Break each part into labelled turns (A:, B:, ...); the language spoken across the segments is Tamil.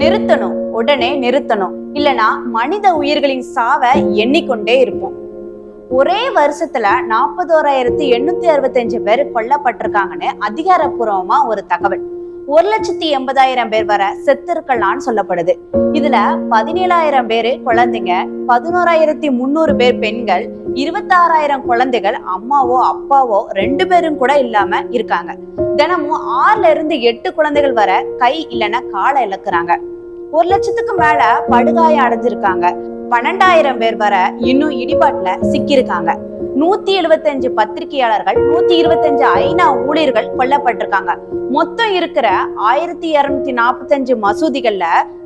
A: நிறுத்தணும். உடனே நிறுத்தணும். இல்லனா மனித உயிர்களின் சாவை எண்ணிக்கொண்டே இருப்போம். ஒரே வருஷத்துல நாற்பதோராயிரத்தி எண்ணூத்தி அறுபத்தஞ்சு பேர் கொல்லப்பட்டிருக்காங்கன்னு அதிகாரப்பூர்வமா ஒரு தகவல். ஒரு லட்சத்தி எண்பதாயிரம் பேர் வர செத்திருக்கலாம்னு சொல்லப்படுது. இதுல பதினேழாயிரம் பேரு குழந்தைங்க பதினோராயிரத்தி முந்நூறு பேர் பெண்கள் இருபத்தாறாயிரம் குழந்தைகள் அம்மாவோ அப்பாவோ ரெண்டு பேரும் கூட இல்லாம இருக்காங்க. தினமும் ஆறுல இருந்து எட்டு குழந்தைகள் வர கை இல்லைன்னா காலை இழக்குறாங்க. ஒரு லட்சத்துக்கு மேல படுகாயம் அடைஞ்சிருக்காங்க. பன்னெண்டாயிரம் பேர் வர இன்னும் இடிபாட்டுல சிக்கியிருக்காங்க. நூத்தி எழுபத்தஞ்சு பத்திரிகையாளர்கள் நூத்தி இருபத்தஞ்சு ஐநா ஊழியர்கள் கொல்லப்பட்டிருக்காங்க. மொத்தம் இருக்கிற ஆயிரத்தி இருநூத்தி நாற்பத்தஞ்சு மசூதிகள்ல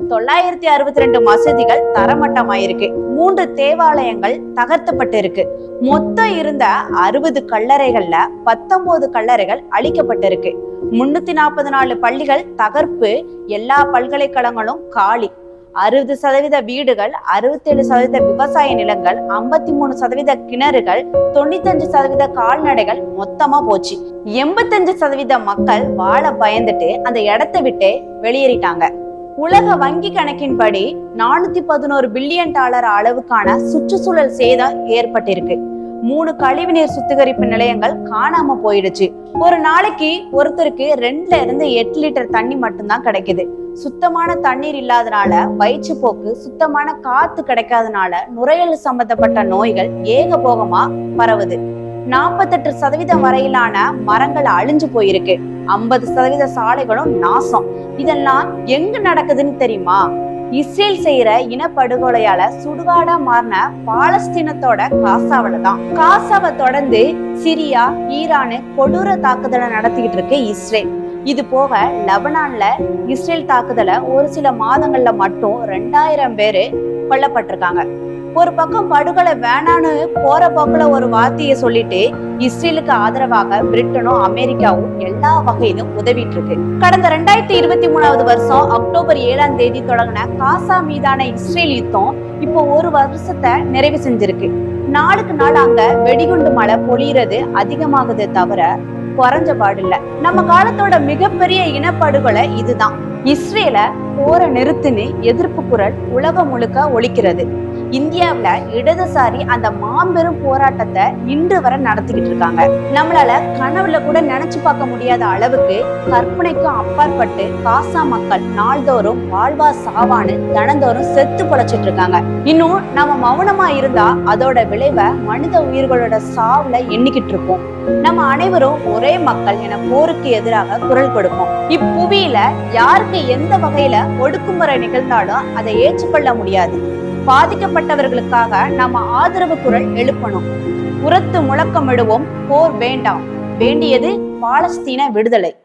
A: தொள்ளாயிரத்தி அறுபத்தி ரெண்டு மசூதிகள் தரமட்டமாயிருக்கு. மூன்று தேவாலயங்கள் தகர்த்தப்பட்டு இருக்கு மொத்தம் இருந்த அறுபது கல்லறைகள்ல பத்தொன்பது கல்லறைகள் அழிக்கப்பட்டிருக்கு. முன்னூத்தி நாற்பது நாலு பள்ளிகள் தகர்ப்பு எல்லா பல்கலைக்கழகங்களும் காலி. அறுபது சதவீத வீடுகள் அறுபத்தேழு சதவீத விவசாய நிலங்கள் ஐம்பத்தி மூணு சதவீத கிணறுகள் தொண்ணூத்தஞ்சு சதவீத கால்நடைகள் மொத்தமா போச்சு. எண்பத்தஞ்சு சதவீத மக்கள் வாழ பயந்துட்டு அந்த இடத்தை விட்டு வெளியேறிட்டாங்க. உலக வங்கி கணக்கின்படி நானூத்தி பதினோரு பில்லியன் டாலர் அளவுக்கான சுற்றுச்சூழல் சேதம் ஏற்பட்டிருக்கு. மூணு கழிவுநீர் சுத்திகரிப்பு நிலையங்கள் காணாம போயிடுச்சு. ஒரு நாளைக்கு ஒருத்தருக்கு ரெண்டுல இருந்து எட்டு லிட்டர் தண்ணி மட்டும்தான் கிடைக்குது. சுத்தமான தண்ணீர் இல்லாதனால வயிற்றுப்போக்கு சுத்தமான காத்து கிடைக்காதனால நுரையீரல் சம்பந்தப்பட்ட நோய்கள் ஏகபோகமா பரவுது. நாற்பத்தெட்டு சதவீதம் வரையிலான மரங்கள் அழிஞ்சு போயிருக்கு. ஐம்பது சதவீத சாலைகளும் நாசம். இதெல்லாம் எங்க நடக்குதுன்னு தெரியுமா? இஸ்ரேல் செய்யற இனப்படுகொலையால சுடுகாடா மாறின பாலஸ்தீனத்தோட காசாவில தான். காசாவை தொடர்ந்து சிரியா ஈரானு கொடூர தாக்குதலை நடத்திக்கிட்டு இருக்கு இஸ்ரேல். இது போக லெபனான்ல இஸ்ரேல் தாக்குதல ஒரு சில மாதங்கள்ல மட்டும் ரெண்டாயிரம் பேரு கொல்லப்பட்டிருக்காங்க. ஒரு பக்கம் படுகொலை வேணான்னு போற போக்குல ஒரு வார்த்தையை சொல்லிட்டு இஸ்ரேலுக்கு ஆதரவாக பிரிட்டனும் அமெரிக்காவும் எல்லா வகையிலும் உதவிட்டு இருக்கு கடந்த ரெண்டாயிரத்தி இருபத்தி மூணாவது வருஷம் அக்டோபர் ஏழாம் தேதி தொடங்கின காசா மீதான இஸ்ரேல் யுத்தம் இப்போ ஒரு வருஷத்தை நிறைவு செஞ்சிருக்கு. நாளுக்கு நாள் அங்க வெடிகுண்டு மழை பொழியறது அதிகமாகுதே தவிர குறைஞ்ச பாடில்ல. நம்ம காலத்தோட மிகப்பெரிய இனப்படுகொலை இதுதான். இஸ்ரேல போரை நிறுத்துன்னு எதிர்ப்பு குரல் உலகம் முழுக்க ஒழிக்கிறது இந்தியாவில் இடதுசாரி அந்த மாபெரும் போராட்டத்தை இன்று வரை நடத்திக்கிட்டு இருக்காங்க. நம்மளால கனவுல கூட நினைச்சு பார்க்க முடியாத அளவுக்கு கற்பனைக்கும் அப்பாற்பட்டு காசா மக்கள் நாள்தோறும் வாழ்வா சாவான்னு தினந்தோறும் செத்து பொழைச்சிட்டு இருக்காங்க. இன்னும் நம்ம மௌனமா இருந்தா அதோட விளைவை மனித உயிர்களோட சாவுல எண்ணிக்கிட்டு இருக்கோம் நம்ம அனைவரும் ஒரே மக்கள் என போருக்கு எதிராக குரல் கொடுப்போம். இப்புவியில யாருக்கு எந்த வகையில ஒடுக்குமுறை நிகழ்ந்தாலும் அதை ஏற்றுக்கொள்ள முடியாது. பாதிக்கப்பட்டவர்களுக்காக நாம ஆதரவு குரல் எழுப்பணும். உரத்து முழக்கமிடுவோம் போர் வேண்டாம். வேண்டியது பாலஸ்தீன விடுதலை.